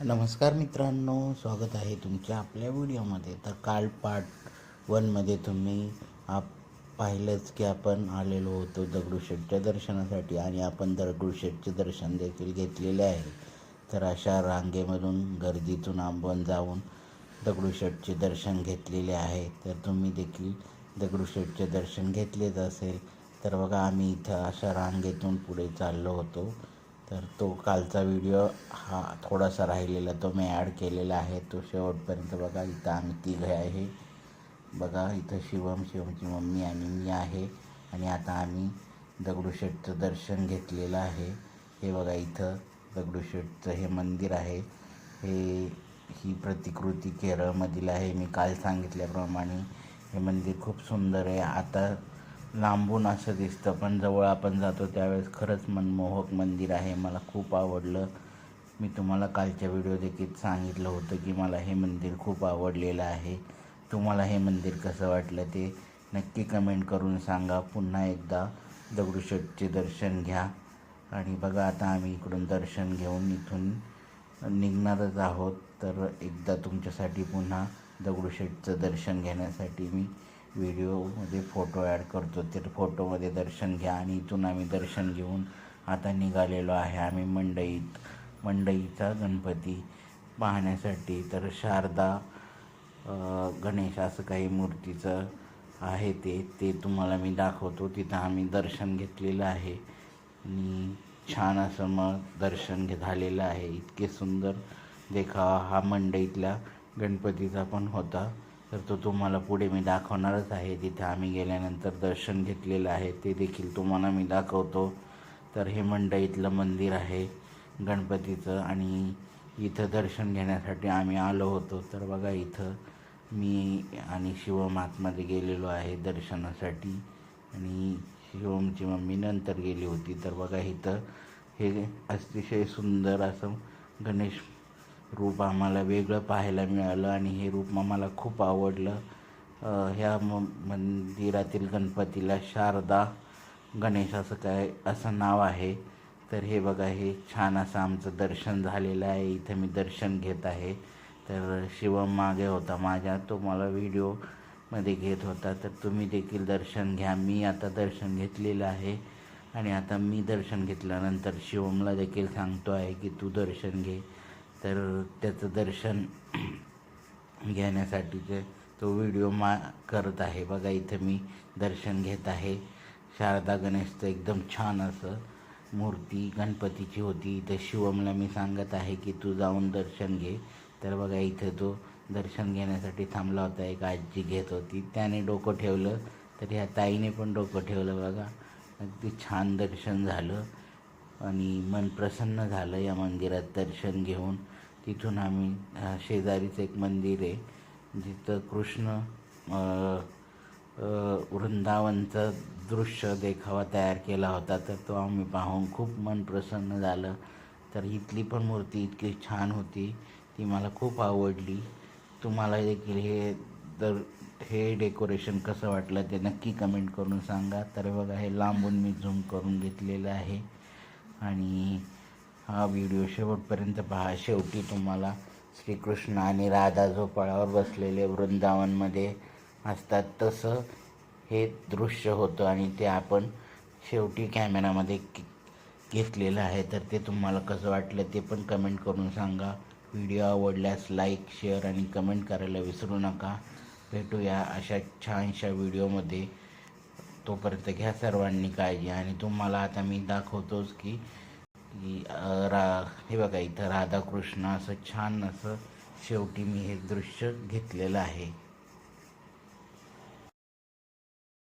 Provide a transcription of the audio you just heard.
नमस्कार मित्रांनो स्वागत आहे तुमच्या आपल्या व्हिडिओमध्ये. तर काल पार्ट वनमध्ये तुम्ही आप पाहिलंच की आपण आलेलो होतो दगडूशेठच्या दर्शनासाठी आणि आपण दगडूशेठचे दर्शन देखील घेतलेले आहे. तर अशा रांगेमधून गर्दीतून आंबवण जाऊन दगडूशेठचे दर्शन घेतलेले आहे. तर तुम्ही देखील दगडूशेठचे दर्शन घेतलेच असेल. तर बघा आम्ही इथं अशा रांगेतून पुढे चाललो होतो. तर तो कालचा व्हिडिओ हा थोडासा राहिलेला तो मी ॲड केलेला आहे. तो शेवटपर्यंत बघा इथं आम्ही तिघे आहे. बघा इथं शिवम शिवमची मम्मी आणि मी आहे. आणि आता आम्ही दगडूशेठचं दर्शन घेतलेलं आहे. हे बघा इथं दगडूशेठचं हे मंदिर आहे. हे ही प्रतिकृती केरळमधील आहे. मी काल सांगितल्याप्रमाणे हे मंदिर खूप सुंदर आहे. आता लांबून असं दिसतं पण जवळ आपण जातो त्यावेळेस खरंच मनमोहक मंदिर आहे. मला खूप आवडलं. मी तुम्हाला कालच्या व्हिडिओ देखील सांगितलं होतं की मला हे मंदिर खूप आवडलेलं आहे. तुम्हाला हे मंदिर कसं वाटलं ते नक्की कमेंट करून सांगा. पुन्हा एकदा दगडूशेठचे दर्शन घ्या. आणि बघा आता आम्ही इकडून दर्शन घेऊन इथून निघणारच आहोत. तर एकदा तुमच्यासाठी पुन्हा दगडूशेठचं दर्शन घेण्यासाठी मी व्हिडिओमध्ये फोटो ॲड करतो. ते फोटोमध्ये दर्शन घ्या आणि इथून आम्ही दर्शन घेऊन आता निघालेलो आहे. आम्ही मंडईत मंडईचा गणपती पाहण्यासाठी. तर शारदा गणेश असं काही मूर्तीचं आहे ते ते तुम्हाला मी दाखवतो. तिथं आम्ही दर्शन घेतलेलं आहे. आणि छान असं मग दर्शन घे झालेलं आहे. इतके सुंदर देखावा हा मंडईतल्या गणपतीचा पण होता. तर तो तुम्हाला पुढे मी दाखवणारच आहे. तिथे आम्ही गेल्यानंतर दर्शन घेतलेलं आहे. ते देखील तुम्हाला मी दाखवतो. तर हे मंडईतलं मंदिर आहे गणपतीचं आणि इथं दर्शन घेण्यासाठी आम्ही आलो होतो. तर बघा इथं मी आणि शिवम आतमध्ये गेलेलो आहे दर्शनासाठी. आणि शिवमची मम्मी नंतर गेली होती. तर बघा इथं हे अतिशय सुंदर असं गणेश रूप आम्हाला वेगळं पाहायला मिळालं आणि हे रूप आम्हाला खूप आवडलं. ह्या म मंदिरातील गणपतीला शारदा गणेश असं काय असं नाव आहे. तर हे बघा हे छान असं आमचं दर्शन झालेलं आहे. इथं मी दर्शन घेत आहे. तर शिवम मागे होता माझ्या तो मला व्हिडिओमध्ये घेत होता. तर तुम्ही देखील दर्शन घ्या. मी आता दर्शन घेतलेलं आहे. आणि आता मी दर्शन घेतल्यानंतर शिवमला देखील सांगतो आहे की तू दर्शन घे. तर त्याचं दर्शन घेण्यासाठीचे तो व्हिडिओ मा करत आहे. बघा इथं मी दर्शन घेत आहे. शारदा गणेशचं एकदम छान असं मूर्ती गणपतीची होती. इथं शिवमला मी सांगत आहे की तू जाऊन दर्शन घे. तर बघा इथं तो दर्शन घेण्यासाठी थांबला होता. एक आजी घेत होती. त्याने डोकं ठेवलं. तर ह्या ताईने पण डोकं ठेवलं बघा. अगदी छान दर्शन झालं. आणि मन प्रसन्न झालं या मंदिरात दर्शन घेऊन. तिथून आम्ही शेजारीचं एक मंदिर आहे जिथं कृष्ण वृंदावनचं दृश्य देखावा तयार केला होता. तर तो आम्ही पाहून खूप मन प्रसन्न झालं. तर इथली पण मूर्ती इतकी छान होती ती मला खूप आवडली. तुम्हाला देखील हे तर हे डेकोरेशन कसं वाटलं ते नक्की कमेंट करून सांगा. तर बघा हे लांबून मी झूम करून घेतलेलं आहे. आणि हा व्हिडिओ शेवटपर्यंत पहा. शेवटी तुम्हाला श्रीकृष्ण आणि राधा झोपाळावर बसलेले वृंदावनमध्ये असतात. तसं हे दृश्य होतं आणि ते आपण शेवटी कॅमेरामध्ये घेतलेलं आहे. तर ते तुम्हाला कसं वाटलं ते पण कमेंट करून सांगा. व्हिडिओ आवडल्यास लाईक शेअर आणि कमेंट करायला विसरू नका. भेटूया अशा छानशा व्हिडिओमध्ये. तोपर्यंत घ्या सर्वांनी काळजी. आणि तुम्हाला आता मी दाखवतोच की रा हे बघा इथं राधाकृष्ण असं छान असं शेवटी मी हे दृश्य घेतलेलं आहे.